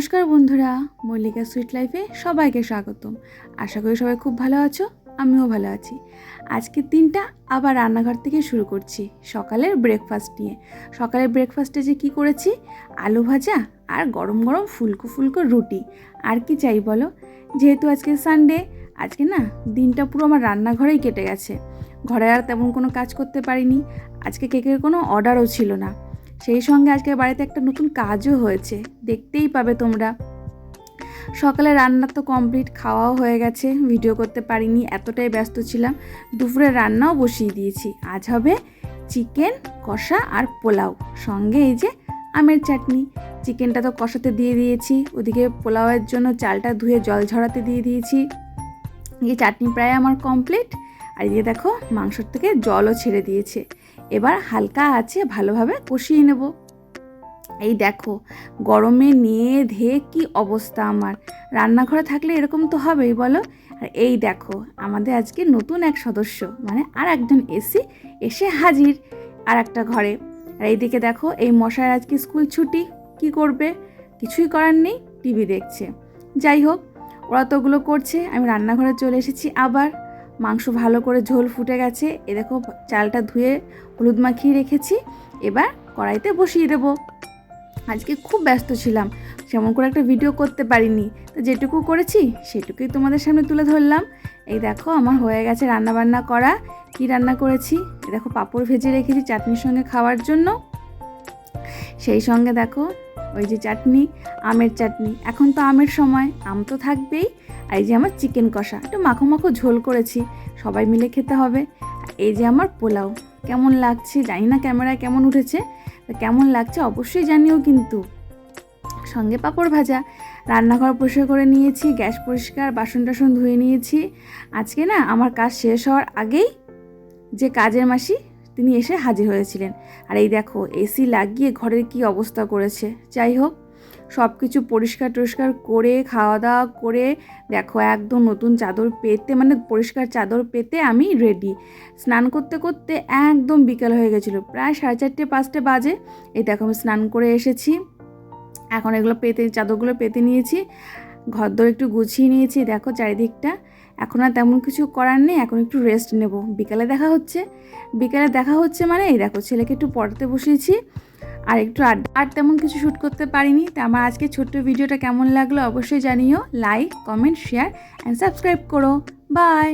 নমস্কার বন্ধুরা, মল্লিকা সুইট লাইফে সবাইকে স্বাগতম। আশা করি সবাই খুব ভালো আছো, আমিও ভালো আছি। আজকের দিনটা আবার রান্নাঘর থেকে শুরু করছি, সকালের ব্রেকফাস্ট নিয়ে। সকালের ব্রেকফাস্টে যে কি করেছি? আলু ভাজা আর গরম গরম ফুলকো ফুলকো রুটি। আর কি চাই বলো? যেহেতু আজকে সানডে আজকে না দিনটা পুরো আমার রান্নাঘরেই কেটে গেছে। ঘরে আর তেমন কোনো কাজ করতে পারিনি। আজকে কেকের কোনো অর্ডারও ছিল না। সেই সঙ্গে আজকে বাড়িতে একটা নতুন কাজও হয়েছে। দেখতেই পাবে তোমরা। সকালে রান্না তো কমপ্লিট, খাওয়াও হয়ে গেছে। ভিডিও করতে পারিনি, এতটাই ব্যস্ত ছিলাম। দুপুরে রান্নাও বসিয়ে দিয়েছি। আজ হবে চিকেন, কষা আর পোলাও। সঙ্গে এই যে আমের চাটনি। চিকেনটা তো কষাতে দিয়ে দিয়েছি। ওদিকে পোলাওয়ের জন্য চালটা ধুয়ে জল ঝরাতে দিয়ে দিয়েছি। এই চাটনি প্রায় আমার কমপ্লিট। আর এই যে দেখো, মাংসর থেকে জলও ছেড়ে দিয়েছে। এবার হালকা আছে, ভালোভাবে কষিয়ে নেব। এই দেখো, গরমে নিয়ে ধেয়ে কি অবস্থা আমার। রান্নাঘরে থাকলে এরকম তো হবেই, বলো? আর এই দেখো, আমাদের আজকে নতুন এক সদস্য মানে আর একজন এসি এসে হাজির আর একটা ঘরে। আর এইদিকে দেখো, এই মশার আজকে স্কুল ছুটি, কি করবে? কিছুই করার নেই, টিভি দেখছে। যাই হোক, ওরা তো ওগুলো করছে, আমি রান্নাঘরে চলে এসেছি আবার। মাংস ভালো করে ঝোল ফুটে গেছে। এ দেখো, চালটা ধুয়ে হলুদ মাখিয়ে রেখেছি। এবার কড়াইতে বসিয়ে দেব। আজকে খুব ব্যস্ত ছিলাম, সেমন করে একটা ভিডিও করতে পারিনি। তো যেটুকু করেছি, সেটুকুই তোমাদের সামনে তুলে ধরলাম। এই দেখো, আমার হয়ে গেছে রান্না বান্না করা। কি রান্না করেছি? দেখো, পাঁপড় ভেজে রেখেছি চাটনির সঙ্গে খাওয়ার জন্য। সেই সঙ্গে দেখো ওই যে চাটনি, আমের চাটনি। এখন তো আমের সময়, আম তো থাকবেই। আর এই যে আমার চিকেন কষা, একটু মাখো মাখো ঝোল করেছি, সবাই মিলে খেতে হবে। এই যে আমার পোলাও, কেমন লাগছে জানি না ক্যামেরায় কেমন উঠেছে কেমন লাগছে অবশ্যই জানিও কিন্তু। সঙ্গে পাঁপড় ভাজা, রান্নাঘর পরিষ্কার করে নিয়েছি, গ্যাস পরিষ্কার, বাসন টাসন ধুয়ে নিয়েছি। আজকে না, আমার কাজ শেষ হওয়ার আগেই যে কাজের মাসি তিনি এসে হাজির হয়েছিলেন। আর এই দেখো, এসি লাগিয়ে ঘরের কি অবস্থা করেছে। যাই হোক সব কিছু পরিষ্কার টরিষ্কার করে খাওয়া দাওয়া করে, দেখো একদম নতুন চাদর পেতে মানে পরিষ্কার চাদর পেতে আমি রেডি স্নান করতে করতে একদম বিকেল হয়ে গেছিল, প্রায় সাড়ে চারটে, পাঁচটে বাজে। এই দেখো আমি স্নান করে এসেছি। এখন এগুলো পেতে, চাদরগুলো পেতে নিয়েছি। ঘর দর একটু গুছিয়ে নিয়েছি, দেখো চারিদিকটা। এখন আর তেমন কিছু করার নেই, এখন একটু রেস্ট নেব। বিকালে দেখা হচ্ছে। বিকালে দেখা হচ্ছে মানে এই দেখো ছেলেকে একটু পড়াতে বসিয়েছি, আর একটু আর আর তেমন কিছু শ্যুট করতে পারিনি, তা আমার আজকে ছোট্ট ভিডিওটা কেমন লাগল অবশ্যই জানিও। Like comment share and subscribe করো। বাই